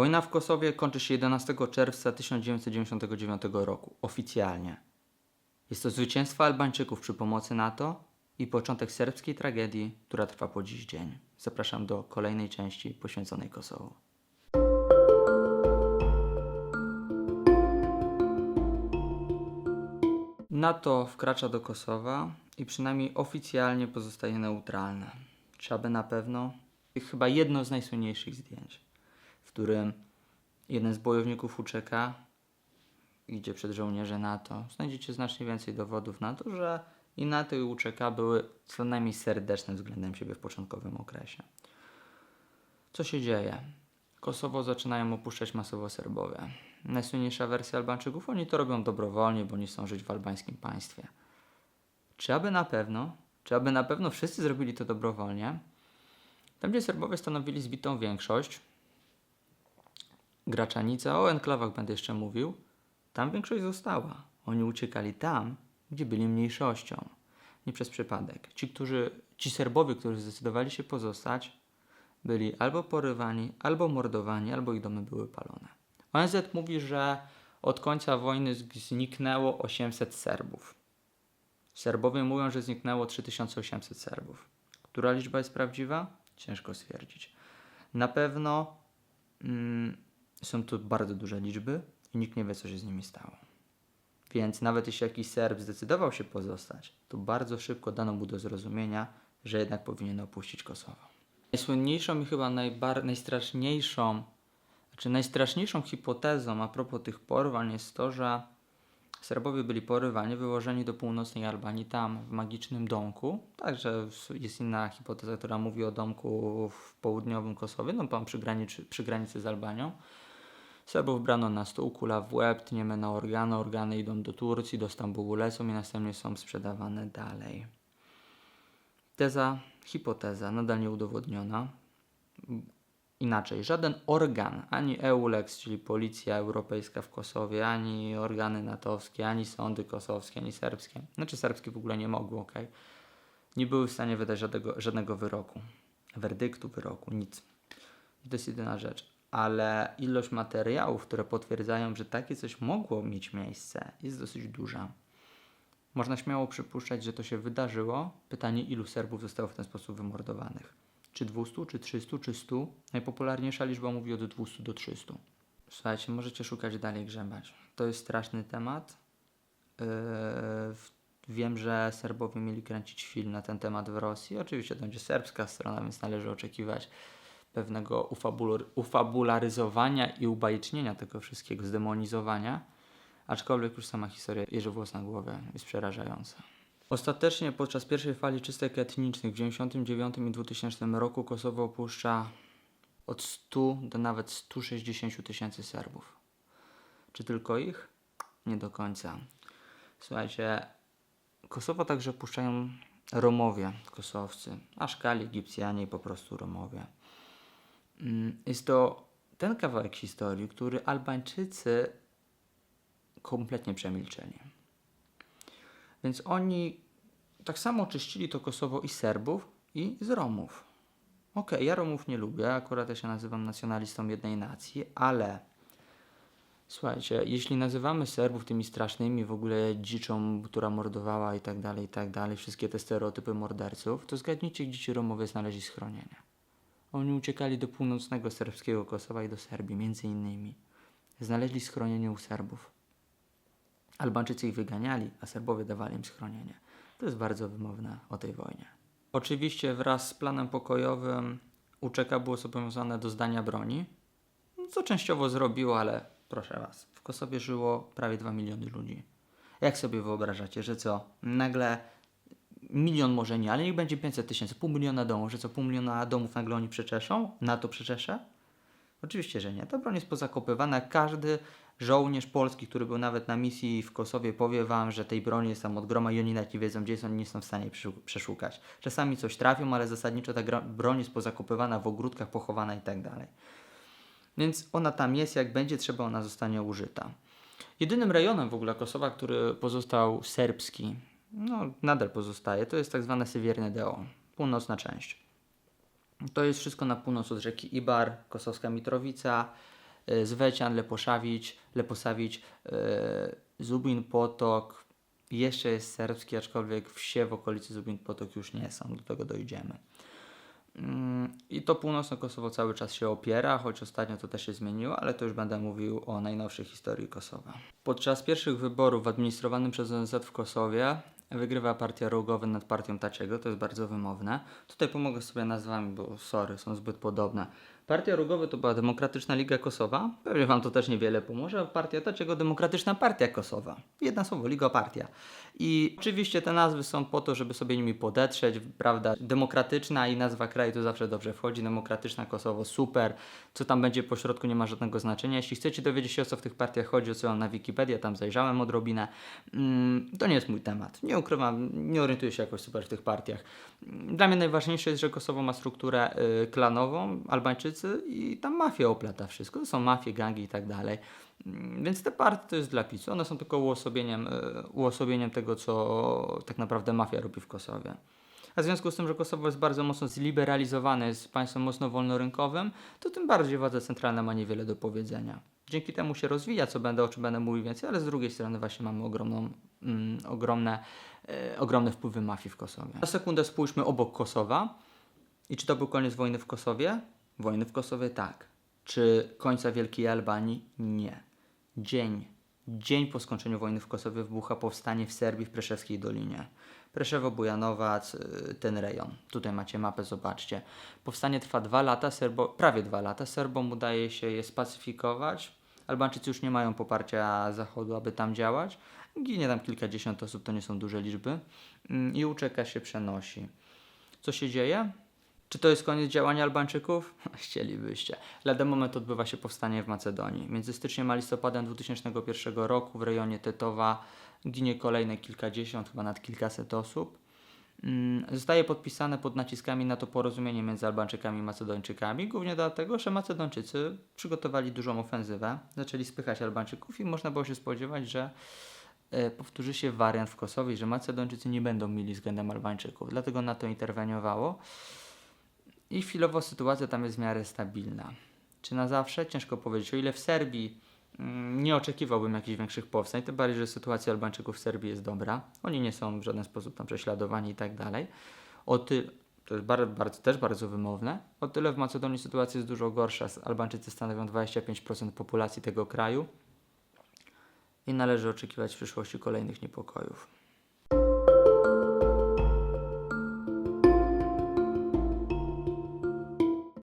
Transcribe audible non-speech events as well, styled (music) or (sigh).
Wojna w Kosowie kończy się 11 czerwca 1999 roku, oficjalnie. Jest to zwycięstwo Albańczyków przy pomocy NATO i początek serbskiej tragedii, która trwa po dziś dzień. Zapraszam do kolejnej części poświęconej Kosowu. NATO wkracza do Kosowa i przynajmniej oficjalnie pozostaje neutralne. Czy aby na pewno? Chyba jedno z najsłynniejszych zdjęć, którym jeden z bojowników ucieka, idzie przed żołnierze NATO. Znajdziecie znacznie więcej dowodów na to, że i NATO i UCK były co najmniej serdeczne względem siebie w początkowym okresie. Co się dzieje? Kosowo zaczynają opuszczać masowo Serbowie. Najsłynniejsza wersja Albańczyków, oni to robią dobrowolnie, bo nie chcą żyć w albańskim państwie. Czy aby na pewno? Czy aby na pewno wszyscy zrobili to dobrowolnie? Tam, gdzie Serbowie stanowili zbitą większość, Graczanica, o enklawach będę jeszcze mówił, tam większość została. Oni uciekali tam, gdzie byli mniejszością. Nie przez przypadek. Ci, którzy, ci Serbowie, którzy zdecydowali się pozostać, byli albo porywani, albo mordowani, albo ich domy były palone. ONZ mówi, że od końca wojny zniknęło 800 Serbów. Serbowie mówią, że zniknęło 3800 Serbów. Która liczba jest prawdziwa? Ciężko stwierdzić. Na pewno mm, są to bardzo duże liczby i nikt nie wie, co się z nimi stało. Więc nawet jeśli jakiś Serb zdecydował się pozostać, to bardzo szybko dano mu do zrozumienia, że jednak powinien opuścić Kosowo. Najsłynniejszą i chyba najbar- najstraszniejszą, znaczy najstraszniejszą hipotezą a propos tych porwań jest to, że Serbowie byli porywani, wyłożeni do północnej Albanii, tam w magicznym domku. Także jest inna hipoteza, która mówi o domku w południowym Kosowie, no tam przy granicy, przy granicy z Albanią. Serbów brano na stół, kula w łeb, tniemy na organy, organy idą do Turcji, do Stambułu lecą i następnie są sprzedawane dalej. Teza, hipoteza, nadal nieudowodniona. Inaczej, żaden organ, ani EULEX, czyli Policja Europejska w Kosowie, ani organy natowskie, ani sądy kosowskie, ani serbskie, znaczy serbskie w ogóle nie mogły, ok, nie były w stanie wydać żadnego, żadnego wyroku, werdyktu, wyroku, nic. I to jest jedyna rzecz. Ale ilość materiałów, które potwierdzają, że takie coś mogło mieć miejsce, jest dosyć duża. Można śmiało przypuszczać, że to się wydarzyło. Pytanie, ilu Serbów zostało w ten sposób wymordowanych? Czy 200, czy 300, czy 100? Najpopularniejsza liczba mówi od 200 do 300. Słuchajcie, możecie szukać dalej, grzebać. To jest straszny temat. Yy, wiem, że Serbowie mieli kręcić film na ten temat w Rosji. Oczywiście to będzie serbska strona, więc należy oczekiwać pewnego ufabularyzowania i ubajecznienia tego wszystkiego, zdemonizowania. Aczkolwiek już sama historia jeży włos na głowie jest przerażająca. Ostatecznie podczas pierwszej fali czystek etnicznych w 1999 i 2000 roku Kosowo opuszcza od 100 do nawet 160 tysięcy Serbów. Czy tylko ich? Nie do końca. Słuchajcie, Kosowo także opuszczają Romowie kosowscy, Aszkali, Egipcjanie i po prostu Romowie. Mm, Jest to ten kawałek historii, który Albańczycy kompletnie przemilczeli. Więc oni tak samo czyścili to Kosowo i Serbów, i z Romów. Okej, ja Romów nie lubię, akurat ja się nazywam nacjonalistą jednej nacji, ale słuchajcie, jeśli nazywamy Serbów tymi strasznymi, w ogóle dziczą, która mordowała i tak dalej, i tak dalej, wszystkie te stereotypy morderców, to zgadnijcie, gdzie ci Romowie znaleźli schronienie. Oni uciekali do północnego serbskiego Kosowa i do Serbii, między innymi. Znaleźli schronienie u Serbów. Albańczycy ich wyganiali, a Serbowie dawali im schronienie. To jest bardzo wymowne o tej wojnie. Oczywiście wraz z planem pokojowym UCK było zobowiązane do zdania broni, co częściowo zrobiło, ale proszę Was, w Kosowie żyło prawie 2 miliony ludzi. Jak sobie wyobrażacie, że co, nagle milion może nie, ale niech będzie 500 tysięcy, pół miliona domów, że co, pół miliona domów nagle oni przeczeszą? NATO przeczesze? Oczywiście, że nie. Ta broń jest pozakopywana. Każdy żołnierz polski, który był nawet na misji w Kosowie, powie wam, że tej broni jest tam od groma i oni nawet nie wiedzą, gdzie oni nie są w stanie przeszu- przeszukać. Czasami coś trafią, ale zasadniczo ta broń jest pozakopywana w ogródkach, pochowana i tak dalej. Więc ona tam jest, jak będzie trzeba, ona zostanie użyta. Jedynym rejonem w ogóle Kosowa, który pozostał serbski, no nadal pozostaje, to jest tak zwane Sewierne Deo, północna część. To jest wszystko na północ od rzeki Ibar, Kosowska Mitrowica, e, Zwecian, Leposzawić, Leposawić, e, Zubin Potok, jeszcze jest serbski, aczkolwiek wsie w okolicy Zubin Potok już nie są, do tego dojdziemy. Mm, I to północne Kosowo cały czas się opiera, choć ostatnio to też się zmieniło, ale to już będę mówił o najnowszej historii Kosowa. Podczas pierwszych wyborów administrowanym przez ONZ w Kosowie wygrywa partia Rogowy nad partią Taczego, to jest bardzo wymowne. Tutaj pomogę sobie nazwami, bo sorry, są zbyt podobne. Partia Rogowy to była Demokratyczna Liga Kosowa, pewnie Wam to też niewiele pomoże, partia Taczego Demokratyczna Partia Kosowa. Jedna słowo, Liga Partia. I oczywiście te nazwy są po to, żeby sobie nimi podetrzeć, prawda? Demokratyczna i nazwa kraju to zawsze dobrze wchodzi. Demokratyczna Kosowo, super. Co tam będzie po środku nie ma żadnego znaczenia. Jeśli chcecie dowiedzieć się o co w tych partiach chodzi, odsyłam na Wikipedię, tam zajrzałem odrobinę. Mm, to nie jest mój temat. Nie ukrywam, nie orientuję się jakoś super w tych partiach. Dla mnie najważniejsze jest, że Kosowo ma strukturę y, klanową, Albańczycy i tam mafia oplata wszystko. To są mafie, gangi i tak dalej. Mm, Więc te partie to jest dla PiSu. One są tylko uosobieniem, y, uosobieniem tego, co tak naprawdę mafia robi w Kosowie. A w związku z tym, że Kosowo jest bardzo mocno zliberalizowane, jest państwem mocno wolnorynkowym, to tym bardziej władza centralna ma niewiele do powiedzenia. Dzięki temu się rozwija, co będę, o czym będę mówił więcej, ale z drugiej strony właśnie mamy ogromną, mm, ogromne, e, ogromne wpływy mafii w Kosowie. Na sekundę spójrzmy obok Kosowa. I czy to był koniec wojny w Kosowie? Wojny w Kosowie tak. Czy końca Wielkiej Albanii? Nie. Dzień, dzień po skończeniu wojny w Kosowie wybucha powstanie w Serbii w Preszewskiej Dolinie. Preszewo, Bujanowac, y, ten rejon. Tutaj macie mapę, zobaczcie. Powstanie trwa dwa lata, Serbo, prawie dwa lata. Serbom udaje się je spacyfikować. Albańczycy już nie mają poparcia Zachodu, aby tam działać. Ginie tam kilkadziesiąt osób, to nie są duże liczby. Mm, I uczeka się przenosi. Co się dzieje? Czy to jest koniec działania Albańczyków? (laughs) Chcielibyście. Lada moment odbywa się powstanie w Macedonii. Między styczniem a listopadem 2001 roku w rejonie Tetowa ginie kolejne kilkadziesiąt, chyba nad kilkaset osób. Mm, Zostaje podpisane pod naciskami na to porozumienie między Albańczykami i Macedończykami, głównie dlatego, że Macedończycy przygotowali dużą ofensywę, zaczęli spychać Albańczyków i można było się spodziewać, że e, powtórzy się wariant w Kosowie, że Macedończycy nie będą mieli względem Albańczyków. Dlatego na to interweniowało. I chwilowo sytuacja tam jest w miarę stabilna. Czy na zawsze? Ciężko powiedzieć. O ile w Serbii mm, nie oczekiwałbym jakichś większych powstań, tym bardziej, że sytuacja Albańczyków w Serbii jest dobra. Oni nie są w żaden sposób tam prześladowani i tak dalej. O ty, to jest też bardzo wymowne. O tyle w Macedonii sytuacja jest dużo gorsza. Albańczycy stanowią 25% populacji tego kraju i należy oczekiwać w przyszłości kolejnych niepokojów.